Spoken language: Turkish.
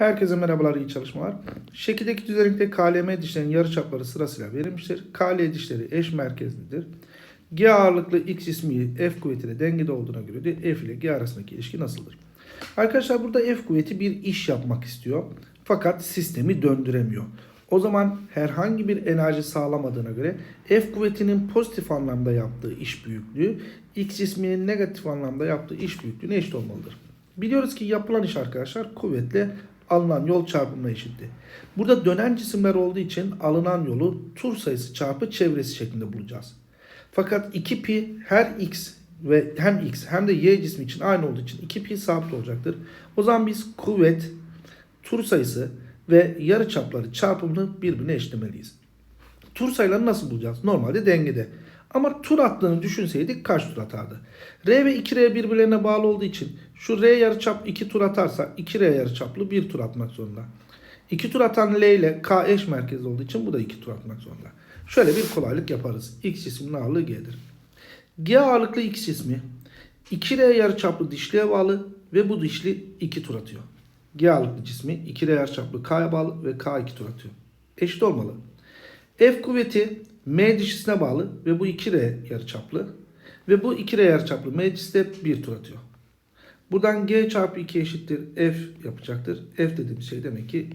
Herkese merhabalar, iyi çalışmalar. Şekildeki düzenekte KLM dişlerinin yarıçapları sırasıyla verilmiştir. KL dişleri eş merkezlidir. G ağırlıklı X ismi F kuvvetiyle dengede olduğuna göre de F ile G arasındaki ilişki nasıldır? Arkadaşlar burada F kuvveti bir iş yapmak istiyor. Fakat sistemi döndüremiyor. O zaman herhangi bir enerji sağlamadığına göre F kuvvetinin pozitif anlamda yaptığı iş büyüklüğü X cisminin negatif anlamda yaptığı iş büyüklüğüne eşit olmalıdır. Biliyoruz ki yapılan iş arkadaşlar kuvvetle alınan yol çarpımına eşittir. Burada dönen cisimler olduğu için alınan yolu tur sayısı çarpı çevresi şeklinde bulacağız. Fakat 2 pi her x ve hem x hem de y cismi için aynı olduğu için 2 pi sabit olacaktır. O zaman biz kuvvet, tur sayısı ve yarıçapları çarpımını birbirine eşitlemeliyiz. Tur sayılarını nasıl bulacağız? Normalde dengede. Ama tur attığını düşünseydik kaç tur atardı? R ve 2R birbirlerine bağlı olduğu için şu R yarıçap 2 tur atarsa 2R yarıçaplı 1 tur atmak zorunda. 2 tur atan L ile K eş merkezli olduğu için bu da 2 tur atmak zorunda. Şöyle bir kolaylık yaparız. X cisminin ağırlığı G'dir. G ağırlıklı X cismi 2R yarıçaplı dişliğe bağlı ve bu dişli 2 tur atıyor. G ağırlıklı cismi 2R yarıçaplı K'ya bağlı ve K 2 tur atıyor. Eşit olmalı. F kuvveti M dişlisine bağlı ve bu 2R yarıçaplı. Ve bu 2R yarıçaplı M dişlisi de 1 tur atıyor. Buradan G çarpı 2 eşittir F yapacaktır. F dediğimiz şey demek ki